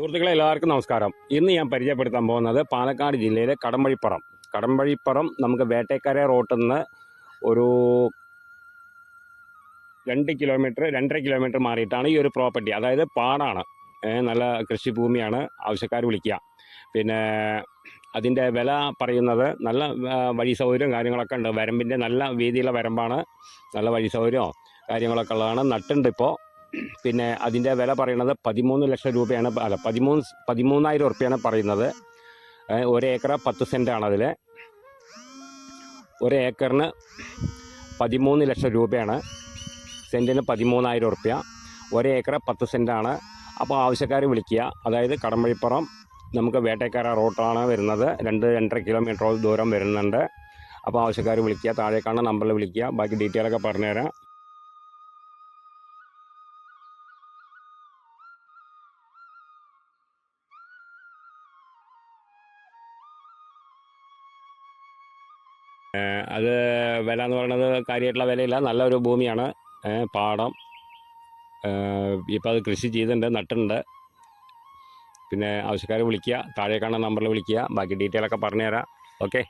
സുഹൃത്തുക്കളെ എല്ലാവർക്കും നമസ്കാരം. ഇന്ന് ഞാൻ പരിചയപ്പെടുത്താൻ പോകുന്നത് പാലക്കാട് ജില്ലയിലെ കടമ്പഴിപ്പുറം. കടമ്പഴിപ്പുറം നമുക്ക് വേട്ടക്കര റോട്ടിൽ നിന്ന് ഒരു രണ്ട് കിലോമീറ്റർ രണ്ടര കിലോമീറ്റർ മാറിയിട്ടാണ് ഈ ഒരു പ്രോപ്പർട്ടി. അതായത് പാടാണ്. നല്ല കൃഷിഭൂമിയാണ്. ആവശ്യക്കാർ വിളിക്കുക. പിന്നെ അതിന്റെ വില പറയുന്നത് നല്ല വഴി സൗകര്യവും കാര്യങ്ങളൊക്കെ ഉണ്ട്. വരമ്പിന്റെ നല്ല വീതിയുള്ള വരമ്പാണ്. നല്ല വഴി സൗകര്യവും കാര്യങ്ങളൊക്കെ ഉള്ളതാണ്. നട്ടുണ്ട് ഇപ്പോൾ. പിന്നെ അതിന്റെ വില പറയുന്നത് പതിമൂന്ന് ലക്ഷം രൂപയാണ് അല്ല പതിമൂന്ന് പതിമൂന്നായിരം ഉറുപ്പ്യാണ് പറയുന്നത്. ഒരേക്കർ പത്ത് സെന്റാണ് അതിൽ ഒരു ഏക്കറിന് പതിമൂന്ന് ലക്ഷം രൂപയാണ് സെന്റിന് പതിമൂന്നായിരം ഉറുപ്പ്യ. ഒരു പത്ത് സെന്റാണ് അപ്പോൾ ആവശ്യക്കാർ വിളിക്കുക. അതായത് കടമ്പഴിപ്പുറം നമുക്ക് വേട്ടക്കാര റോട്ടാണ് വരുന്നത്. രണ്ട് രണ്ടര കിലോമീറ്റർ ദൂരം വരുന്നുണ്ട്. അപ്പോൾ ആവശ്യക്കാർ വിളിക്കുക. കാണുന്ന നമ്പറിൽ വിളിക്കുക. ബാക്കി ഡീറ്റെയിലൊക്കെ പറഞ്ഞുതരാം. അത് വില എന്ന് പറയുന്നത് കാര്യമായിട്ടുള്ള വിലയില്ല. നല്ലൊരു ഭൂമിയാണ്. പാടം. ഇപ്പോൾ അത് കൃഷി ചെയ്തിട്ടുണ്ട് നട്ടിട്ടുണ്ട്. പിന്നെ ആവശ്യക്കാരെ വിളിക്കുക താഴെ കാണുന്ന നമ്പറിൽ വിളിക്കുക. ബാക്കി ഡീറ്റെയിലൊക്കെ പറഞ്ഞുതരാം. ഓക്കെ.